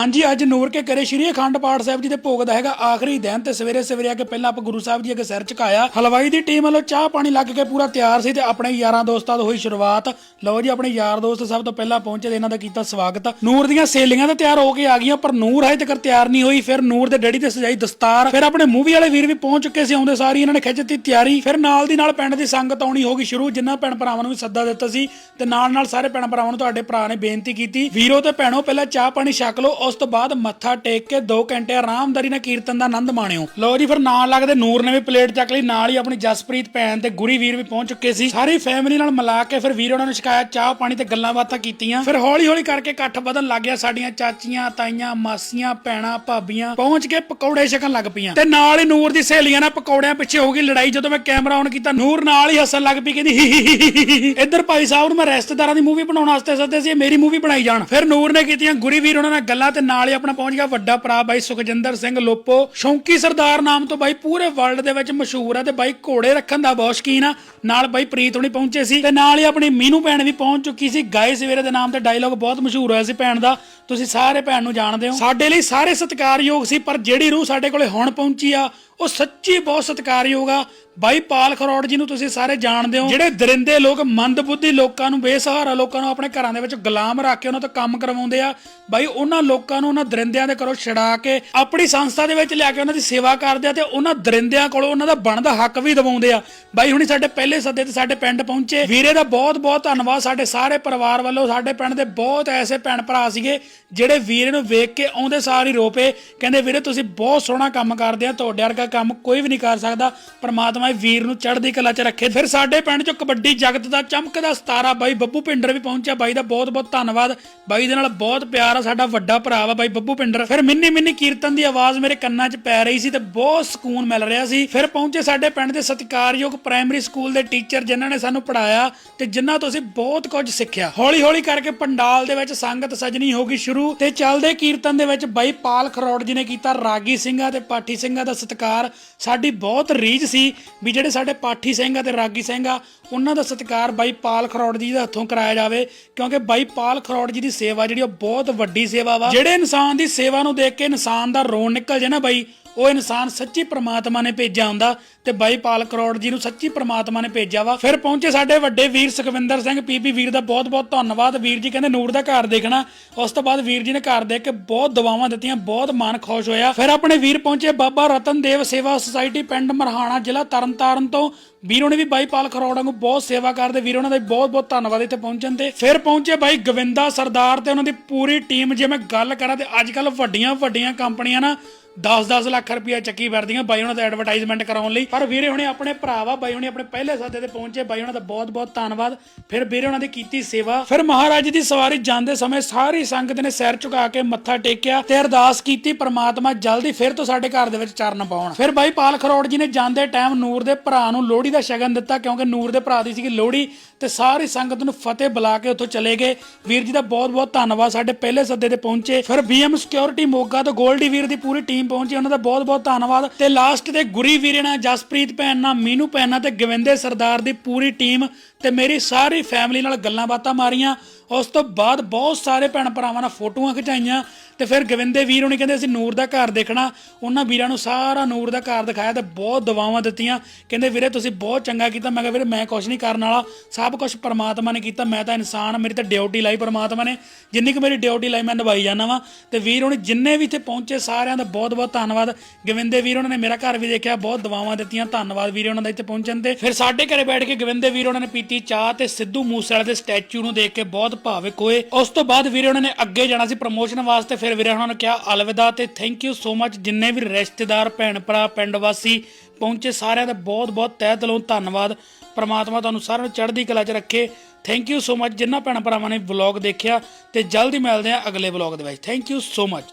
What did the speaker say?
ਹਾਂਜੀ, ਅੱਜ ਨੂਰ ਕੇ ਕਰੇ ਸ਼੍ਰੀ ਅਖੰਡ ਪਾਠ ਸਾਹਿਬ ਜੀ ਦੇ ਭੋਗ ਦਾ ਹੈਗਾ ਆਖਰੀ ਦਿਨ ਤੇ ਸਵੇਰੇ ਸਵੇਰੇ ਆ ਕੇ ਪਹਿਲਾਂ ਆਪਾਂ ਗੁਰੂ ਸਾਹਿਬ ਜੀ ਅੱਗੇ ਸਿਰ ਝੁਕਾਇਆ। ਹਲਵਾਈ ਦੀ ਟੀਮ ਵੱਲੋਂ ਚਾਹ ਪਾਣੀ ਲੱਗ ਕੇ ਪੂਰਾ ਤਿਆਰ ਸੀ ਤੇ ਆਪਣੇ ਯਾਰਾਂ ਦੋਸਤਾਂ ਤੋਂ ਹੋਈ ਸ਼ੁਰੂਆਤ। ਲਓ ਜੀ, ਆਪਣੇ ਯਾਰ ਦੋਸਤ ਸਭ ਤੋਂ ਪਹਿਲਾਂ ਪਹੁੰਚੇ ਤੇ ਇਹਨਾਂ ਦਾ ਕੀਤਾ ਸਵਾਗਤ। ਨੂਰ ਦੀਆਂ ਸੇਲੀਆਂ ਤਾਂ ਤਿਆਰ ਹੋ ਕੇ ਆ ਗਈਆਂ, ਪਰ ਨੂਰ ਹਜੇ ਤੱਕ ਤਿਆਰ ਨਹੀਂ ਹੋਈ। ਫਿਰ ਨੂਰ ਦੇ ਡੈਡੀ ਤੇ ਸਜਾਈ ਦਸਤਾਰ। ਫਿਰ ਆਪਣੇ ਮੂਵੀ ਵਾਲੇ ਵੀਰ ਵੀ ਪਹੁੰਚ ਚੁੱਕੇ ਸੀ, ਆਉਂਦੇ ਸਾਰੀ ਇਹਨਾਂ ਨੇ ਖਿੱਚਤੀ ਤਿਆਰੀ। ਫਿਰ ਨਾਲ ਦੀ ਨਾਲ ਪਿੰਡ ਦੀ ਸੰਗਤ ਆਉਣੀ ਹੋ ਗਈ ਸ਼ੁਰੂ ਜਿੰਨਾ ਭੈਣ ਭਰਾਵਾਂ ਨੂੰ ਵੀ ਸੱਦਾ ਦਿੱਤਾ ਸੀ। ਤੇ ਨਾਲ ਨਾਲ ਸਾਰੇ ਭੈਣ ਭਰਾਵਾਂ ਨੂੰ ਤੁਹਾਡੇ ਭਰਾ ਨੇ ਬੇਨਤੀ ਕੀਤੀ, ਵੀਰੋ ਤੇ ਭੈਣੋ, ਪਹਿਲਾਂ ਚਾਹ ਪਾਣੀ ਛਕ ਲਓ ਉਸ ਤੋਂ ਬਾਅਦ ਮੱਥਾ ਟੇਕ ਕੇ 2 ਘੰਟੇ ਆਰਾਮਦਾਰੀ ਨਾਲ ਕੀਰਤਨ ਦਾ ਆਨੰਦ ਮਾਣਿਓ। ਲਓ ਜੀ, ਫਿਰ ਨਾਲ ਲੱਗਦੇ ਨੂਰ ਨੇ ਵੀ ਪਲੇਟ ਚੱਕ ਲਈ, ਨਾਲ ਹੀ ਆਪਣੀ ਜਸਪ੍ਰੀਤ ਭੈਣ ਤੇ ਗੁਰੀ ਵੀਰ ਵੀ ਪਹੁੰਚ ਚੁੱਕੇ ਸੀ। ਸਾਰੀ ਫੈਮਿਲੀ ਨਾਲ ਮਿਲਾ ਕੇ ਫਿਰ ਵੀਰ ਉਹਨਾਂ ਨੂੰ ਛਕਾਇਆ, ਚਾਹ ਪਾਣੀ ਤੇ ਗੱਲਾਂ ਬਾਤਾਂ ਕੀਤੀਆਂ। ਫਿਰ ਹੌਲੀ ਹੌਲੀ ਕਰਕੇ ਇਕੱਠ ਵਧਣ ਲੱਗ ਗਿਆ, ਸਾਡੀਆਂ ਚਾਚੀਆਂ, ਤਾਈਆਂ, ਮਾਸੀਆਂ, ਭੈਣਾਂ, ਭਾਬੀਆਂ ਪਹੁੰਚ ਕੇ ਪਕੌੜੇ ਛਕਣ ਲੱਗ ਪਈਆਂ। ਤੇ ਨਾਲ ਹੀ ਨੂਰ ਦੀ ਸਹੇਲੀਆਂ ਨਾਲ ਪਕੌੜਿਆਂ ਪਿੱਛੇ ਹੋ ਗਈ ਲੜਾਈ, ਜਦੋਂ ਮੈਂ ਕੈਮਰਾ ਆਨ ਕੀਤਾ, ਨੂਰ ਨਾਲ ਹੀ ਹੱਸਣ ਲੱਗ ਪਈ, ਕਹਿੰਦੀ ਇੱਧਰ ਭਾਈ ਸਾਹਿਬ ਨੂੰ ਮੈਂ ਰਿਸ਼ਤੇਦਾਰਾਂ ਦੀ ਮੂਵੀ ਬਣਾਉਣ ਵਾਸਤੇ ਸੱਦੇ ਸੀ ਮੇਰੀ ਮੂਵੀ ਬਣਾਈ ਜਾਣ ਫਿਰ ਨੂਰ ਨੇ ਕੀਤੀਆਂ ਗੁਰੀ ਵੀਰ ਉਹਨਾਂ ਨਾਲ ਗੱਲਾਂ ਤੇ ਨਾਲ ਹੀ ਆਪਣਾ ਪਹੁੰਚ ਗਿਆ ਵੱਡਾ ਭਰਾ ਬਾਈ ਸੁਖਜਿੰਦਰ ਸਿੰਘ ਲੋਪੋ। ਸ਼ੌਂਕੀ ਸਰਦਾਰ ਨਾਮ ਤੋਂ ਬਾਈ ਪੂਰੇ ਵਰਲਡ ਦੇ ਵਿੱਚ ਮਸ਼ਹੂਰ ਆ ਤੇ ਬਾਈ ਘੋੜੇ ਰੱਖਣ ਦਾ ਬਹੁਤ ਸ਼ਕੀਨ ਆ। ਨਾਲ ਬਾਈ ਪ੍ਰੀਤ ਹੁਣੀ ਪਹੁੰਚੇ ਸੀ ਤੇ ਨਾਲ ਹੀ ਆਪਣੀ ਮੀਨੂ ਭੈਣ ਵੀ ਪਹੁੰਚ ਚੁੱਕੀ ਸੀ। ਗਾਏ ਸਵੇਰੇ ਦੇ ਨਾਮ ਤੇ ਡਾਇਲੌਗ ਬਹੁਤ ਮਸ਼ਹੂਰ ਹੋਇਆ ਸੀ ਭੈਣ ਦਾ। ਤੁਸੀਂ ਸਾਰੇ ਭੈਣ ਨੂੰ ਜਾਣਦੇ ਹੋ। ਸਾਡੇ ਲਈ ਸਾਰੇ ਸਤਿਕਾਰਯੋਗ ਸੀ, ਪਰ ਜਿਹੜੀ ਰੂਹ ਸਾਡੇ ਕੋਲੇ ਹੁਣ ਪਹੁੰਚੀ ਆ ਉਹ ਸੱਚੀ ਬਹੁਤ ਸਤਿਕਾਰਯੋਗ ਆ। ਬਾਈ ਪਾਲ ਖਰੋੜ ਜੀ ਨੂੰ ਤੁਸੀਂ ਸਾਰੇ ਜਾਣਦੇ ਹੋ। ਜਿਹੜੇ ਦਰਿੰਦੇ ਲੋਕ, ਮੰਦਬੁੱਧੀ ਲੋਕਾਂ ਨੂੰ, ਬੇਸਹਾਰਾ ਲੋਕਾਂ ਨੂੰ ਆਪਣੇ ਘਰਾਂ ਦੇ ਵਿੱਚ ਗੁਲਾਮ ਰੱਖ ਕੇ ਉਹਨਾਂ ਤੋਂ ਕੰਮ ਕਰਵਾਉਂਦੇ ਆ। ਬਾਈ ਉਹਨਾਂ ਲੋਕਾਂ ਨੂੰ, ਉਹਨਾਂ ਦਰਿੰਦਿਆਂ ਦੇ ਘਰੋਂ ਛਡਾ ਕੇ ਆਪਣੀ ਸੰਸਥਾ ਦੇ ਵਿੱਚ ਲਿਆ ਕੇ ਉਹਨਾਂ ਦੀ ਸੇਵਾ ਕਰਦੇ ਆ ਤੇ ਉਹਨਾਂ ਦਰਿੰਦਿਆਂ ਕੋਲੋਂ ਉਹਨਾਂ ਦਾ ਬਣਦਾ ਹੱਕ ਵੀ ਦਿਵਾਉਂਦੇ ਆ। ਬਾਈ ਹੁਣੀ ਸਾਡੇ ਪਹਿਲੇ ਸੱਦੇ ਤੇ ਸਾਡੇ ਪਿੰਡ ਪਹੁੰਚੇ। ਵੀਰੇ ਦਾ ਬਹੁਤ ਬਹੁਤ ਧੰਨਵਾਦ। ਸਾਡੇ ਸਾਰੇ ਪਰਿਵਾਰ ਵੱਲੋਂ, ਸਾਡੇ ਪਿੰਡ ਦੇ ਬਹੁਤ ਐਸੇ ਭੈਣ ਭਰਾ ਸੀਗੇ, ਜਿਹੜੇ ਵੀਰੇ ਨੂੰ ਵੇਖ ਕੇ ਆਉਂਦੇ ਸਾਰ ਹੀ ਰੋਪੇ। ਕਹਿੰਦੇ, ਵੀਰੇ, ਤੁਸੀਂ ਬਹੁਤ ਸੋਹਣਾ ਕੰਮ ਕਰਦੇ ਆ, ਤੁਹਾਡੇ ਵਰਗਾ ਕੰਮ ਕੋਈ ਵੀ ਨਹੀਂ ਕਰ ਸਕਦਾ। ਪਰਮਾਤਮਾ ਇਹ ਵੀਰ ਨੂੰ ਚੜ੍ਹਦੀ ਕਲਾ 'ਚ ਰੱਖੇ। ਫਿਰ ਸਾਡੇ ਪਿੰਡ 'ਚ ਕਬੱਡੀ ਜਗਤ ਦਾ ਚਮਕਦਾ ਸਤਾਰਾ ਬਾਈ ਬੱਬੂ ਪਿੰਡਰ ਵੀ ਪਹੁੰਚਿਆ। ਬਾਈ ਦਾ ਬਹੁਤ ਬਹੁਤ ਧੰਨਵਾਦ। ਬਾਈ ਦੇ ਨਾਲ ਬਹੁਤ ਪਿਆਰ ਆ, ਸਾਡਾ ਵੱਡਾ ਭਰਾ ਵਾ ਬਾਈ ਬੱਬੂ ਪਿੰਡਰ। ਫਿਰ ਮਿੰਨੀ ਮਿੰਨੀ ਕੀਰਤਨ ਦੀ ਆਵਾਜ਼ ਮੇਰੇ ਕੰਨਾਂ 'ਚ ਪੈ ਰਹੀ ਸੀ ਤੇ ਬਹੁਤ ਸਕੂਨ ਮਿਲ ਰਿਹਾ ਸੀ। ਫਿਰ ਪਹੁੰਚੇ ਸਾਡੇ ਪਿੰਡ ਦੇ ਸਤਿਕਾਰਯੋਗ ਪ੍ਰਾਇਮਰੀ ਸਕੂਲ ਦੇ ਟੀਚਰ ਜਿਨ੍ਹਾਂ ਨੇ ਸਾਨੂੰ ਪੜਾਇਆ ਤੇ ਜਿਨ੍ਹਾਂ ਤੋਂ ਅਸੀਂ ਬਹੁਤ ਕੁਝ ਸਿੱਖਿਆ। ਹੌਲੀ ਹੌਲੀ ਕਰਕੇ ਪੰਡਾਲ ਦੇ ਵਿੱਚ ਸੰਗਤ ਸਜਣੀ ਹੋ ਗਈ ਸ਼ੁਰੂ ਤੇ ਚੱਲਦੇ ਕੀਰਤਨ ਦੇ ਵਿੱਚ ਬਾਈ ਪਾਲ ਖਰੋੜ ਜੀ ਨੇ ਕੀਤਾ। ਰਾਗੀ ਸਿੰਘਾਂ ਤੇ ਪਾਠੀ ਸਿੰਘਾਂ ਦਾ ਸਤਿਕਾਰ। ਸਾਡੀ ਬਹੁਤ ਰੀਝ ਸੀ ਵੀ ਜਿਹੜੇ ਸਾਡੇ ਪਾਠੀ ਸਿੰਘ ਆ ਤੇ ਰਾਗੀ ਸਿੰਘ ਆ, ਉਹਨਾਂ ਦਾ ਸਤਿਕਾਰ ਬਾਈ ਪਾਲ ਖਰੋੜ ਜੀ ਦੇ ਹੱਥੋਂ ਕਰਾਇਆ ਜਾਵੇ, ਕਿਉਂਕਿ ਬਾਈ ਪਾਲ ਖਰੋੜ ਜੀ ਦੀ ਸੇਵਾ ਜਿਹੜੀ ਉਹ ਬਹੁਤ ਵੱਡੀ ਸੇਵਾ ਵਾ। ਜਿਹੜੇ ਇਨਸਾਨ ਦੀ ਸੇਵਾ ਨੂੰ ਦੇਖ ਕੇ ਇਨਸਾਨ ਦਾ ਰੋਣ ਨਿਕਲ ਜੇ ਨਾ ਬਾਈ ਉਹ ਇਨਸਾਨ ਸੱਚੀ ਪ੍ਰਮਾਤਮਾ ਨੇ ਭੇਜਿਆ ਹੁੰਦਾ ਤੇ ਬਾਈ ਪਾਲ ਕਰੋੜ ਜੀ ਨੂੰ ਸੱਚੀ ਪ੍ਰਮਾਤਮਾ ਨੇ ਭੇਜਿਆ ਵਾ। ਫਿਰ ਪਹੁੰਚੇ ਸਾਡੇ ਵੱਡੇ ਵੀਰ ਸੁਖਵਿੰਦਰ ਸਿੰਘ ਪੀਪੀ ਵੀਰ ਦਾ ਬਹੁਤ ਬਹੁਤ ਧੰਨਵਾਦ। ਵੀਰ ਜੀ ਕਹਿੰਦੇ ਨੂਰ ਦਾ ਘਰ ਦੇਖਣਾ। ਉਸ ਤੋਂ ਬਾਅਦ ਵੀਰ ਜੀ ਨੇ ਘਰ ਦੇਖ ਕੇ ਬਹੁਤ ਦੁਆਵਾਂ ਦਿੱਤੀਆਂ, ਬਹੁਤ ਮਨ ਖੁਸ਼ ਹੋਇਆ। ਫਿਰ ਆਪਣੇ ਵੀਰ ਪਹੁੰਚੇ ਬਾਬਾ ਰਤਨ ਦੇਵ ਸੇਵਾ ਸੁਸਾਇਟੀ ਪਿੰਡ ਮਰਹਾਣਾ ਜ਼ਿਲ੍ਹਾ ਤਰਨਤਾਰਨ ਤੋਂ। ਵੀਰੋਂ ਨੇ ਵੀ ਬਾਈ ਪਾਲ ਖਰੋੜਾ ਨੂੰ ਬਹੁਤ ਸੇਵਾ ਕਰਦੇ। ਵੀਰ ਉਹਨਾਂ ਦਾ ਬਹੁਤ ਬਹੁਤ ਧੰਨਵਾਦ ਇੱਥੇ ਪਹੁੰਚਣ ਤੇ। ਫਿਰ ਪਹੁੰਚੇ ਬਾਈ ਗਵਿੰਦਾ ਸਰਦਾਰ ਤੇ ਉਹਨਾਂ ਦੀ ਪੂਰੀ ਟੀਮ। ਜੇ ਮੈਂ ਗੱਲ ਕਰਾਂ ਤੇ ਅੱਜ ਕੱਲ ਵੱਡੀਆਂ ਵੱਡੀਆਂ ਕੰਪਨੀਆਂ ਨਾ 10-10 ਲੱਖ ਰੁਪਇਆ ਚੱਕੀ ਫਿਰਦੀਆਂ ਬਾਈ ਉਹਨਾਂ ਦਾ ਐਡਵਰਟਾਈਜ਼ਮੈਂਟ ਕਰਾਉਣ ਲਈ। ਪਰ ਵੀਰੇ ਹੁਣੇ ਆਪਣੇ ਭਰਾਵਾ ਬਾਈ ਹੁਣੇ ਆਪਣੇ ਪਹਿਲੇ ਸਾਦੇ ਤੇ ਪਹੁੰਚੇ। ਬਾਈ ਉਹਨਾਂ ਦਾ ਬਹੁਤ-ਬਹੁਤ ਧੰਨਵਾਦ। ਫਿਰ ਵੀਰੇ ਉਹਨਾਂ ਦੀ ਕੀਤੀ ਸੇਵਾ। ਫਿਰ ਮਹਾਰਾਜ ਦੀ ਸਵਾਰੀ ਜਾਂਦੇ ਸਮੇਂ ਸਾਰੀ ਸੰਗਤ ਨੇ ਸਿਰ ਝੁਕਾ ਕੇ ਮੱਥਾ ਟੇਕਿਆ ਤੇ ਅਰਦਾਸ ਕੀਤੀ, ਪਰਮਾਤਮਾ ਜਲਦੀ ਫਿਰ ਤੋਂ ਸਾਡੇ ਘਰ ਦੇ ਵਿੱਚ ਚਰਨ ਪਾਉਣ। ਫਿਰ ਬਾਈ ਪਾਲ ਖਰੋੜ ਜੀ ਨੇ ਜਾਂਦੇ ਟਾਈਮ ਨੂਰ ਦੇ ਭਰਾ ਨੂੰ ਲੋਹੜੀ ਦਾ ਸ਼ਗਨ ਦਿੱਤਾ, ਕਿਉਂਕਿ ਨੂਰ ਦੇ ਭਰਾ ਦੀ ਸੀਗੀ ਲੋਹੜੀ ਤੇ ਸਾਰੀ ਸੰਗਤ ਨੂੰ ਫਤਿਹ ਬੁਲਾ ਕੇ ਉੱਥੋਂ ਚਲੇ ਗਏ। ਵੀਰ ਜੀ ਦਾ ਬਹੁਤ-ਬਹੁਤ ਧੰਨਵਾਦ, ਸਾਡੇ ਪਹਿਲੇ ਸੱਦੇ ਤੇ ਪਹੁੰਚੇ। ਫਿਰ ਬੀਐਮ ਸਿਕਿਉਰਿਟੀ ਮੋਗਾ ਤੋਂ ਗੋਲਡੀ ਵੀਰ ਦੀ ਪੂਰੀ ਟੀਮ ਪਹੁੰਚੀ ਉਹਨਾਂ ਦਾ ਬਹੁਤ-ਬਹੁਤ ਧੰਨਵਾਦ। ਤੇ ਲਾਸਟ ਤੇ ਗੁਰੀ ਵੀਰੇ ਨਾਲ ਜਸਪ੍ਰੀਤ ਭੈਣ ਨਾਲ ਮੀਨੂ ਭੈਣ ਨਾਲ ਤੇ ਗਵਿੰਦੇ ਸਰਦਾਰ ਦੀ ਪੂਰੀ ਟੀਮ ਤੇ ਮੇਰੀ ਸਾਰੀ ਫੈਮਿਲੀ ਨਾਲ ਗੱਲਾਂ ਬਾਤਾਂ ਮਾਰੀਆਂ। ਉਸ ਤੋਂ ਬਾਅਦ ਬਹੁਤ ਸਾਰੇ ਭੈਣ ਭਰਾਵਾਂ ਨਾਲ ਫੋਟੋਆਂ ਖਿਚਾਈਆਂ ਤੇ ਫਿਰ ਗਵਿੰਦੇ ਵੀਰ ਉਹਨੇ ਕਹਿੰਦੇ, ਅਸੀਂ ਨੂਰ ਦਾ ਘਰ ਦੇਖਣਾ। ਉਹਨਾਂ ਵੀਰਾਂ ਨੂੰ ਸਾਰਾ ਨੂਰ ਦਾ ਘਰ ਦਿਖਾਇਆ ਤੇ ਬਹੁਤ ਦੁਆਵਾਂ ਦਿੱਤੀਆਂ। ਕਹਿੰਦੇ, ਵੀਰੇ, ਤੁਸੀਂ ਬਹੁਤ ਚੰਗਾ ਕੀਤਾ। ਮੈਂ ਕਿਹਾ, ਵੀਰੇ, ਮੈਂ ਕੁਝ ਨਹੀਂ ਕਰਨ ਵਾਲਾ। ਸਭ ਕੁਝ ਪਰਮਾਤਮਾ ਨੇ ਕੀਤਾ। ਮੈਂ ਤਾਂ ਇਨਸਾਨ, ਮੇਰੀ ਤਾਂ ਡਿਊਟੀ ਲਾਈ ਪਰਮਾਤਮਾ ਨੇ। ਜਿੰਨੀ ਕੁ ਮੇਰੀ ਡਿਊਟੀ ਲਾਈ, ਮੈਂ ਨਿਭਾਈ ਜਾਣਾ ਵਾਂ। ਤੇ ਵੀਰ ਉਹਨੇ ਜਿੰਨੇ ਵੀ ਇੱਥੇ ਪਹੁੰਚੇ ਸਾਰਿਆਂ ਦਾ ਬਹੁਤ ਬਹੁਤ ਧੰਨਵਾਦ। ਗਵਿੰਦੇ ਵੀਰ ਉਹਨਾਂ ਨੇ ਮੇਰਾ ਘਰ ਵੀ ਦੇਖਿਆ, ਬਹੁਤ ਦੁਆਵਾਂ ਦਿੱਤੀਆਂ। ਧੰਨਵਾਦ ਵੀਰੇ ਉਹਨਾਂ ਦਾ ਇੱਥੇ ਪਹੁੰਚਣ ਤੇ। ਫਿਰ ਸਾਡੇ ਘਰੇ ਬੈਠ ਕੇ ਗਵਿੰਦੇ ਵੀਰ ਉਹਨਾਂ ਨੇ ਪੀਤੀ ਚਾਹ ਤੇ ਸਿੱਧੂ ਮੂਸੇਵਾਲੇ ਦੇ ਸਟੈਚੂ ਨੂੰ ਦੇਖ ਕੇ ਬਹੁਤ ਭਾਵਿਕ ਹੋਏ ਉਸ ਤੋਂ ਬਾਅਦ ਵੀਰੇ ਉਹਨਾਂ ਨੇ ਅੱਗੇ ਜਾਣਾ ਸੀ ਪ੍ਰਮੋਸ਼ਨ ਵਾਸਤੇ। ਫਿਰ ਵੀਰੇ ਉਹਨਾਂ ਨੇ ਕਿਹਾ, ਅਲਵਿਦਾ ਤੇ ਥੈਂਕ ਯੂ ਸੋ ਮਚ ਜਿੰਨੇ ਵੀ ਰਿਸ਼ਤੇਦਾਰ, ਭੈਣ ਭਰਾ, ਪਿੰਡ ਵਾਸੀ ਪਹੁੰਚੇ, ਸਾਰਿਆਂ ਦਾ ਬਹੁਤ ਬਹੁਤ ਤਹਿ ਦਿਲੋਂ ਧੰਨਵਾਦ। ਪ੍ਰਮਾਤਮਾ ਤੁਹਾਨੂੰ ਸਾਰਿਆਂ ਨੂੰ ਚੜ੍ਹਦੀ ਕਲਾ 'ਚ ਰੱਖੇ। ਥੈਂਕ ਯੂ ਸੋ ਮਚ ਜਿਨ੍ਹਾਂ ਭੈਣ ਭਰਾਵਾਂ ਨੇ ਵਲੌਗ ਦੇਖਿਆ, ਤੇ ਜਲਦੀ ਮਿਲਦੇ ਹਾਂ ਅਗਲੇ ਵਲੌਗ ਦੇ ਵਿੱਚ। Thank you so much